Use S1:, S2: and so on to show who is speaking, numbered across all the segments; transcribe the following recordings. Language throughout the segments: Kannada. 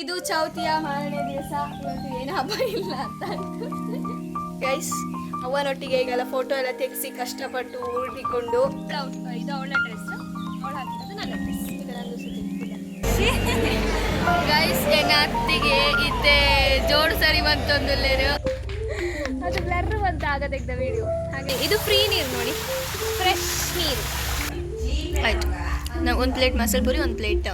S1: ಇದು ಚೌತಿಯ ಮಾರನೇ ದಿವಸ. ಇವತ್ತು ಏನು ಹಬ್ಬ ಇಲ್ಲ ಅಂತ ಗೈಸ್ ಅವನೊಟ್ಟಿಗೆ ಈಗೆಲ್ಲ ಫೋಟೋ ಎಲ್ಲ ತೆಗೆಸಿ ಕಷ್ಟಪಟ್ಟು ಊಡಿಕೊಂಡು ಇದು ಅವಳ ಡ್ರೆಸ್ ಅವಳ ಡ್ರೆಸ್ ಈಗ ಗೈಸ್ ಎನ್ನ ಅತ್ತಿಗೆ ಇತ್ತೆ ಜೋಡು ಸರಿ ಬಂತೊಂದು ಅದು ಬ್ಲರ್ ಅಂತ ಆಗ ತೆಗ್ದ ವಿಡಿಯೋ ಹಾಗೆ, ಇದು ಫ್ರೀ ನೀರು ನೋಡಿ. ಫ್ರೆಶ್ ನೀರು. ಆಯ್ತು. ನಾವು ಒಂದು ಪ್ಲೇಟ್ ಮಸಾಲೆ ಪುರಿ, ಒಂದು plate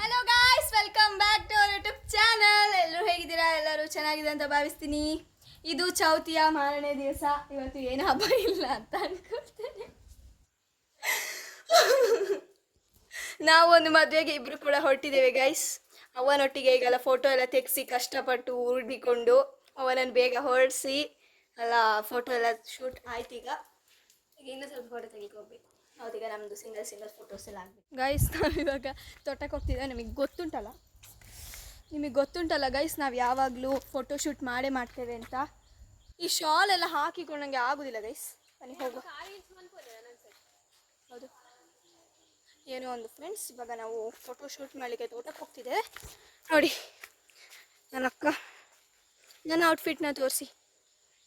S1: hello guys welcome back to our YouTube channel ಎಲ್ಲರೂ ಹೇಗಿದ್ದೀರಾ? ಎಲ್ಲರೂ ಚೆನ್ನಾಗಿದೆ ಅಂತ ಭಾವಿಸ್ತೀನಿ. ಇದು ಚೌತಿಯ ಮಾರನೇ ದಿವಸ. ಇವತ್ತು ಏನು ಹಬ್ಬ ಇಲ್ಲ ಅಂತ ಅನ್ಕೊಳ್ತೇನೆ. ನಾವು ಒಂದು ಮದುವೆಗೆ ಇಬ್ರು ಕೂಡ ಹೊರಟಿದ್ದೇವೆ ಗೈಸ್ ಅವನೊಟ್ಟಿಗೆ ಈಗೆಲ್ಲ ಫೋಟೋ ಎಲ್ಲ ತೆಗೆಸಿ ಕಷ್ಟಪಟ್ಟು ಊಡಿಕೊಂಡು ಅವನನ್ನು ಬೇಗ ಹೊರಡಿಸಿ ಎಲ್ಲ ಫೋಟೋ ಎಲ್ಲ ಶೂಟ್ ಆಯ್ತು ಈಗ. ಈಗ ಇನ್ನೂ ಸ್ವಲ್ಪ ಫೋಟೋ ತೆಗಿಕೋಬೇಕು ಹೌದೀಗ ನಮ್ಮದು ಸಿಂಗಲ್ ಸಿಂಗಲ್ ಫೋಟೋಸ್ ಎಲ್ಲ ಆಗಬೇಕು. ಗೈಸ್ ನಾವಿವಾಗ ತೋಟಕ್ಕೆ ಹೋಗ್ತಿದ್ದೆ ನಿಮಗೆ ಗೊತ್ತುಂಟಲ್ಲ? ನಿಮಗೆ ಗೊತ್ತುಂಟಲ್ಲ ಗೈಸ್ ನಾವು ಯಾವಾಗಲೂ ಫೋಟೋ ಶೂಟ್ ಮಾಡೇ ಮಾಡ್ತೇವೆ ಅಂತ? ಈ ಶಾಲ್ ಎಲ್ಲ ಹಾಕಿಕೊಂಡು ನನಗೆ ಆಗೋದಿಲ್ಲ ಗೈಸ್ ಬನ್ನಿ ಹೋಗುವ ಹೌದು. ಏನೋ ಒಂದು ಫ್ರೆಂಡ್ಸ್ ಇವಾಗ ನಾವು ಫೋಟೋ ಶೂಟ್ ಮಾಡಲಿಕ್ಕೆ ತೋಟಕ್ಕೆ ಹೋಗ್ತಿದ್ದೇವೆ. ನೋಡಿ ನನ್ನ ಅಕ್ಕ. ನನ್ನ ಔಟ್ಫಿಟ್ನ ತೋರಿಸಿ.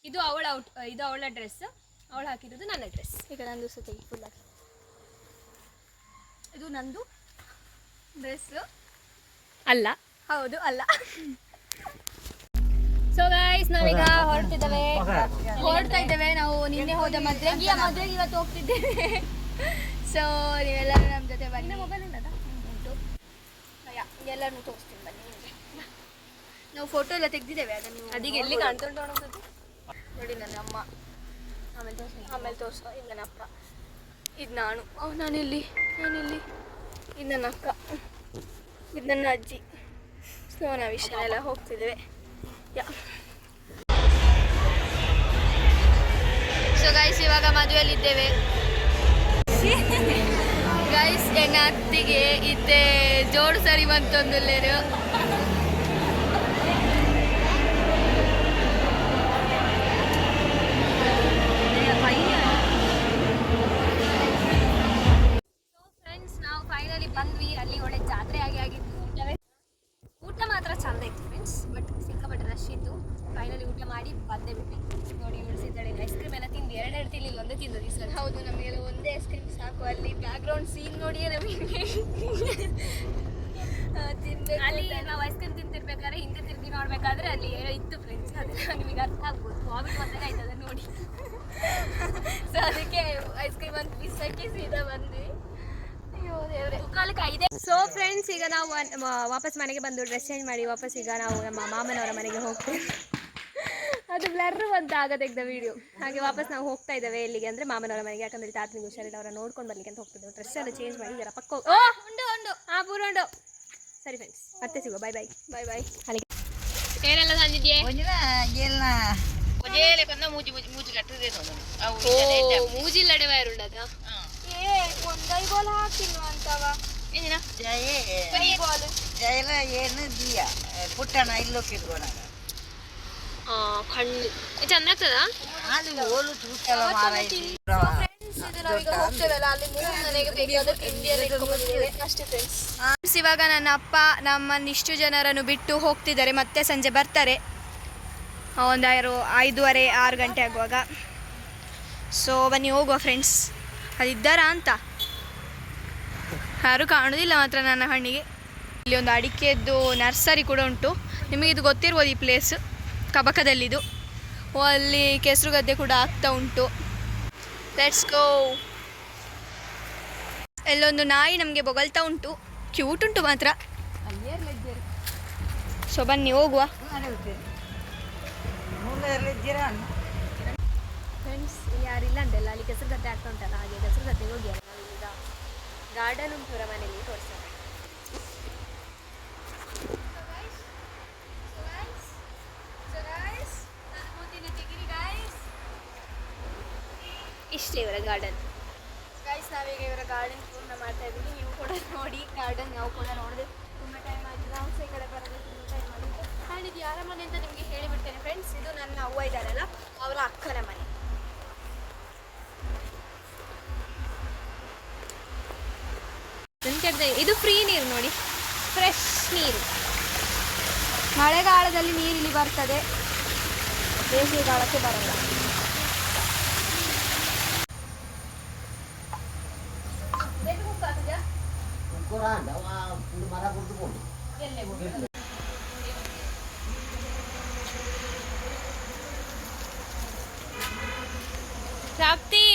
S2: ಇದು ಅವಳ ಔಟ್ ಇದು ಅವಳ ಡ್ರೆಸ್ ಅವಳು ಹಾಕಿರೋದು ನನ್ನ ಡ್ರೆಸ್
S1: ಈಗ ನಂದು ಸತಿ ಫುಲ್ ಆಗಿ. ಇದು ನಂದು ಡ್ರೆಸ್
S2: ಅಲ್ಲ.
S1: ಹೌದು ಅಲ್ಲ.
S2: ಸೊ ಗೈಸ್ ನಾವೀಗ ಹೊರಟಿದ್ದೇವೆ
S1: ಹೊರಡ್ತಾ ಇದ್ದೇವೆ. ನಾವು ನಿನ್ನೆ ಹೋದ ಮದ್ರೆ ಮದ್ರೆ ಮದ್ವೆಗೆ ಇವತ್ತು ಹೋಗ್ತಿದ್ದೇವೆ. ಸೊ ನೀವೆಲ್ಲರೂ ನಮ್ಮ ಜೊತೆ ಬನ್ನಿ. ಮೊಬೈಲ್ ಎಲ್ಲರನ್ನೂ ನಿಮಗೆ ನಾವು ಫೋಟೋ ಎಲ್ಲ ತೆಗ್ದಿದ್ದೇವೆ ಅದನ್ನು
S2: ಅದೀಗ ಎಲ್ಲಿ ಕಾಣ್ತುಂಟು ಅನ್ನೋದು
S1: ನೋಡಿ ನನ್ನ ಅಮ್ಮ. ಆಮೇಲೆ ತೋರಿಸ. ಆಮೇಲೆ ತೋರಿಸೋ. ಇದು ನನ್ನ ಅಪ್ಪ. ಇದು ನಾನು. ಅವ್ ನಾನಿಲ್ಲಿ. ನಾನಿಲ್ಲಿ. ಇದು ನನ್ನ ಅಕ್ಕ. ಇದು ನನ್ನ ಅಜ್ಜಿ. ಸೊ ನಾವು ಇಷ್ಟೆಲ್ಲ ಹೋಗ್ತಿದ್ದೇವೆ. ಯಾ. ಸೊ ಗೈಸ್ ಇವಾಗ ಮದುವೆಯಲ್ಲಿದ್ದೇವೆ. ಗೈಸ್ ಎಣ್ಣ ಅತ್ತಿಗೆ ಇತ್ತೆ ಜೋಡು ಸರಿ ಬಂತೊಂದು
S2: ಮಾತ್ರ ಚಂದ ಇತ್ತು ಫ್ರೆಂಡ್ಸ್ ಬಟ್ ಸಿಕ್ಕಾಪಟ್ಟೆ ರಶ್ ಇತ್ತು. ಫೈನಲಿ ಊಟ ಮಾಡಿ ಬಂದೇ ಬಿಟ್ಟು ನೋಡಿ ಇಳಿಸಿದ್ದಾಳೆ ಐಸ್ ಕ್ರೀಮ್ ಎಲ್ಲ ತಿಂದು ಎರಡೆರಡು ತಿನ್ನಿಲ್ಲ ಒಂದೇ ತಿಂದು ಈ ಸಲ.
S1: ಹೌದು ನಮಗೆಲ್ಲ ಒಂದೇ ಐಸ್ ಕ್ರೀಮ್ ಸಾಕು. ಅಲ್ಲಿ ಬ್ಯಾಕ್ಗ್ರೌಂಡ್ ಸೀನ್ ನೋಡಿಯೇ ನಮಗೆ. ತಿನ್ಬೇಕು
S2: ಅಲ್ಲಿ ನಾವು ಐಸ್ ಕ್ರೀಮ್ ತಿಂತಿರ್ಬೇಕಾದ್ರೆ ಹಿಂದೆ ತಿರುಗಿ ನೋಡ್ಬೇಕಾದ್ರೆ ಅಲ್ಲಿ ಏನೋ ಇತ್ತು ಫ್ರೆಂಡ್ಸ್ ಅದೆಲ್ಲ ನಿಮಗೆ ಅರ್ಥ ಆಗ್ಬೋದು. ಸ್ವಾಮಿ ಬಂದಾಗ ಆಯ್ತು ಅದನ್ನ ನೋಡಿ.
S1: ಸೊ ಅದಕ್ಕೆ ಐಸ್ ಕ್ರೀಮ್ ಒಂದು ಪೀಸ್ ಹಾಕಿ ಸೀದಾ ಬಂದ್ವಿ.
S2: ಸೊ ಫ್ರೆಂಡ್ಸ್ ಈಗ ನಾವು ವಾಪಸ್ ಮನೆಗೆ ಬಂದು ಡ್ರೆಸ್ ಚೇಂಜ್ ಮಾಡಿ ವಾಪಸ್ ಈಗ ನಾವು ನಮ್ಮ ಮಾಮನವರ ಮನೆಗೆ ಹೋಗ್ತೀವಿ. ಅದು ಬ್ಲರ್ ಅಂತ ಆಗ ತೆಗ್ದ ವಿಡಿಯೋ ಹಾಗೆ ವಾಪಸ್ ನಾವು ಹೋಗ್ತಾ ಇದ್ದೇವೆ ಇಲ್ಲಿಗೆ ಅಂದ್ರೆ ಮಾಮನವರ ಮನೆಗೆ. ಯಾಕಂದ್ರೆ ತಾತನಿಗೆ ಹುಷಾರಿಲ್ಲ ಅವರ ನೋಡ್ಕೊಂಡು ಬರ್ಲಿಕ್ಕೆ ಅಂತ ಹೋಗ್ತಿದ್ದೆವು ಡ್ರೆಸ್ ಎಲ್ಲ ಚೇಂಜ್ ಮಾಡಿ ಇದರ ಪಕ್ಕ
S1: ಉಂಡು ಉಂಡು.
S2: ಹಾಂ ಪೂರ ಉಂಡು. ಸರಿ ಫ್ರೆಂಡ್ಸ್ ಮತ್ತೆ ಸಿಗುವ. ಬಾಯ್ ಬೈ
S1: ಬಾಯ್ ಬಾಯ್
S2: ಅಲ್ಲಿಗೆ ಏನೆಲ್ಲ ಮೂಜಿ ಓ ಮೂಜಿ ವೈರುಂಡದ
S1: ಏ ಒಂದೈ ಬಾಲ್ ಹಾಕಿಲ್ವ ಅಂತವ. ಬಾಲ್
S3: ಏನು ದಿಯ ಪುಟ್ಟಣ
S2: ಕಣ್ಣು. ಚಂದ ಆಗ್ತದಾ?
S3: ಓಲು ತೂಕಲ್ಲ ಮಾರಾಯ್ತಿ
S1: ಇವಾಗ ನನ್ನ ಅಪ್ಪ ನಮ್ಮನ್ನಿಷ್ಟು ಜನರನ್ನು ಬಿಟ್ಟು ಹೋಗ್ತಿದ್ದಾರೆ. ಮತ್ತೆ ಸಂಜೆ ಬರ್ತಾರೆ. ಒಂದು ಆರು ಐದೂವರೆ ಆರು ಗಂಟೆ ಆಗುವಾಗ. ಸೊ ಬನ್ನಿ ಹೋಗುವ ಫ್ರೆಂಡ್ಸ್ ಅದಿದ್ದಾರಾ ಅಂತ? ಯಾರು ಕಾಣೋದಿಲ್ಲ ಮಾತ್ರ ನನ್ನ ಹಣ್ಣಿಗೆ. ಇಲ್ಲಿ ಒಂದು ಅಡಿಕೆದ್ದು ನರ್ಸರಿ ಕೂಡ ಉಂಟು. ನಿಮಗೆ ಇದು ಗೊತ್ತಿರ್ಬೋದು ಈ ಪ್ಲೇಸ್ ಕಬಕದಲ್ಲಿದು. ಅಲ್ಲಿ ಕೆಸರು ಗದ್ದೆ ಕೂಡ ಆಗ್ತಾ ಉಂಟು. ಲೆಟ್ಸ್ ಗೋ ಎಲ್ಲೊಂದು ನಾಯಿ ನಮಗೆ ಬೊಗಳ್ತಾ ಉಂಟು. ಕ್ಯೂಟ್ ಉಂಟು ಮಾತ್ರ. ಸೊ ಬನ್ನಿ, ಹೋಗುವ.
S2: ಫ್ರೆಂಡ್ಸ್ ಇಲ್ಲಿ ಯಾರಿಲ್ಲ ಅಂತೆಲ್ಲ ಅಲ್ಲಿ ಕೆಸರು ಗದ್ದೆ ಆಗ್ತಾ ಉಂಟಲ್ಲ ಹಾಗೆ ಕೆಸರು ಗದ್ದೆಗೆ ಹೋಗಿ ಅಲ್ಲ ನಾವು ಈಗ ಗಾರ್ಡನ್ ಉಂಟು ಮನೆಯಲ್ಲಿ ತೋರಿಸೋಣ. ಇಷ್ಟೇ ಇವರ ಗಾರ್ಡನ್
S1: ಗೈಸ್ ನಾವೀಗ ಇವರ ಗಾರ್ಡನ್ ಪೂರ್ಣ ಮಾಡ್ತಾ ಇದ್ದೀವಿ. ನೀವು ಕೂಡ ನೋಡಿ ಗಾರ್ಡನ್ ನಾವು ಕೂಡ ನೋಡಿದೆ
S2: ಎಂತ ಇದು ಫ್ರೀ ನೀರು ನೋಡಿ. ಫ್ರೆಶ್ ನೀರು.
S1: ಮಳೆಗಾಲದಲ್ಲಿ ನೀರಿಲ್ಲಿ ಬರ್ತದೆ. ಬೇಸಿಗೆಗಾಲಕ್ಕೆ ಬರಲ್ಲ.
S2: ಪ್ರಾಪ್ತಿ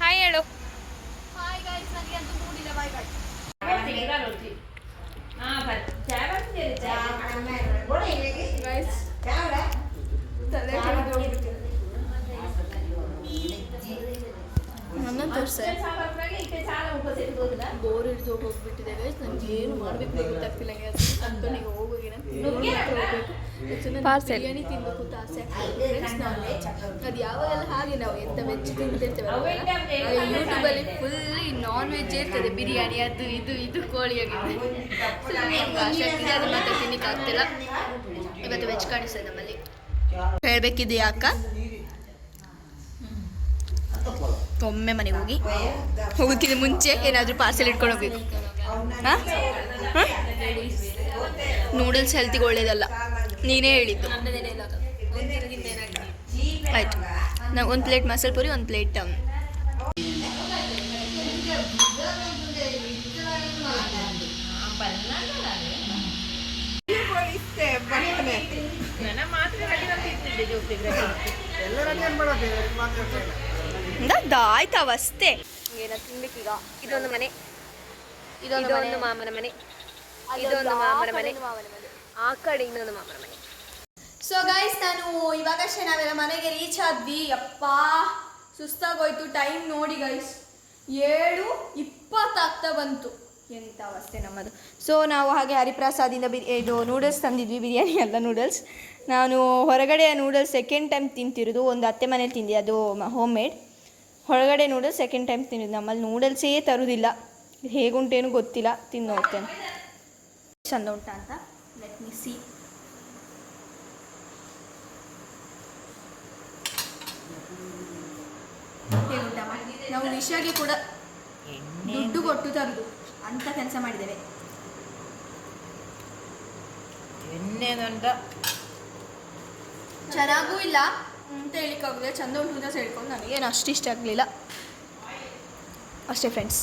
S2: ಹಾಯ್ ಹೇಳು
S1: ಹಾಯ್ ಗೈಸ್ ನನಗೆ ಅಂತೂ ಮೂಡಿಲ್ಲ ಬಾಯ್ ಬಾಯ್ ಗೈಸ್ ತಲೆ ಸರ್ ಬೋರ್ ಹಿಡಿದು ಹೋಗ್ಬಿಟ್ಟಿದೆ ಹೋಗ್ಬಿಟ್ಟಿದ್ದೇವೆ ನನಗೆ ಏನು ಮಾಡಬೇಕು ಗೊತ್ತಾಗ್ತಿಲ್ಲ ಕಂಪನಿಗೆ ಹೋಗೋಗಿನ
S2: Parcel.
S1: ಬಿರಿಯಾನಿ ತಿನ್ಬೇಕು ಅಂತ ಆಸೆ ಅದು ಯಾವಾಗೆಲ್ಲ ಹಾಗೆ ನಾವು ಎಂತ ವೆಜ್ ತಿಂತಿರ್ತೇವೆ ಯೂಟ್ಯೂಬಲ್ಲಿ ಫುಲ್ ನಾನ್ ವೆಜ್ ಇರ್ತದೆ ಬಿರಿಯಾನಿ ಅದು ಇದು ಇದು ಕೋಳಿ ಆಗಿದೆ ಆಸೆ ಆಗ್ತಿದೆ ಅದು ಮಾತ್ರ ತಿನ್ನಕ್ಕೆ ಆಗ್ತಿಲ್ಲ. ಇವತ್ತು ವೆಜ್ ಕಾಣಿಸ್ತದೆ ನಮ್ಮಲ್ಲಿ. ಹೇಳ್ಬೇಕಿದೆಯಾ ಅಕ್ಕ? ಒಮ್ಮೆ ಮನೆಗೆ ಹೋಗಿ ಹೋಗೋದಕ್ಕಿಂತ ಮುಂಚೆ ಏನಾದರೂ ಪಾರ್ಸೆಲ್ ಇಟ್ಕೊಂಡು ಹೋಗ್ಬೇಕು. ಹಾಂ? ನೂಡಲ್ಸ್ ಹೆಲ್ತಿಗೆ ಒಳ್ಳೇದಲ್ಲ. ನೀನೇ ಹೇಳಿದ್ದು. ಆಯಿತು. ನಾವು ಒಂದು ಪ್ಲೇಟ್ ಮಸಾಲೆ ಪುರಿ ಒಂದು ಪ್ಲೇಟ್ ಆಯ್ತು ಅವಷ್ಟೇ
S2: ಏನೋ ತಿನ್ಬೇಕೀಗ. ಇದೊಂದು ಮನೆ. ಇದೊಂದು ಮಾಮನ ಮನೆ. ಇದೊಂದು ಮಾಮನ ಮನೆ. ಆ ಕಡೆ ಇನ್ನೊಂದು ಮಾಮನ ಮನೆ.
S1: ಸೊ ಗೈಸ್ ನಾನು ಇವಾಗಷ್ಟೇ ನಾವೆಲ್ಲ ಮನೆಗೆ ರೀಚ್ ಆದ್ವಿ. ಅಪ್ಪ ಸುಸ್ತಾಗೋಯ್ತು. ಟೈಮ್ ನೋಡಿ ಗೈಸ್ ಏಳು ಇಪ್ಪತ್ತಾಗ್ತಾ ಬಂತು. ಎಂಥ ಅವಸ್ಥೆ ನಮ್ಮದು. ಸೊ ನಾವು ಹಾಗೆ ಹರಿಪ್ರಸಾದಿಂದ ಬಿರಿ ಇದು ನೂಡಲ್ಸ್ ತಂದಿದ್ವಿ ಬಿರಿಯಾನಿ ಅಲ್ಲ ನೂಡಲ್ಸ್ ನಾನು ಹೊರಗಡೆ ನೂಡಲ್ಸ್ ಸೆಕೆಂಡ್ ಟೈಮ್ ತಿಂತಿರೋದು. ಒಂದು ಅತ್ತೆ ಮನೇಲಿ ತಿಂದೆ. ಅದು ಹೋಮ್ ಮೇಡ್ ಹೊರಗಡೆ ನೂಡಲ್ಸ್ ಸೆಕೆಂಡ್ ಟೈಮ್ ತಿನ್ನೋದು ನಮ್ಮಲ್ಲಿ ನೂಡಲ್ಸೇ ತರೋದಿಲ್ಲ. ಹೇಗುಂಟೇನು ಗೊತ್ತಿಲ್ಲ. ತಿಂದು ನೋಡ್ತೇನೆ. ಚಂದ ಉಂಟ ಅಂತ? ಲೆಟ್ ಮಿ ಸಿ ನಾವು ನಿಶಾಗೆ ಕೂಡ ದುಡ್ಡು ಕೊಟ್ಟು ತರುದು ಅಂತ ಕೆಲಸ ಮಾಡಿದ್ದೇವೆ.
S3: ಎಣ್ಣೆ
S1: ಚೆನ್ನಾಗೂ ಇಲ್ಲ. ಅಂತ ಹೇಳಿಕ್ಕಾಗುತ್ತೆ ಚಂದ ಉಂಟು ಅಂತ ಹೇಳ್ಕೊಂಡು ನನಗೇನು ಅಷ್ಟು ಇಷ್ಟ ಆಗಲಿಲ್ಲ. ಅಷ್ಟೇ ಫ್ರೆಂಡ್ಸ್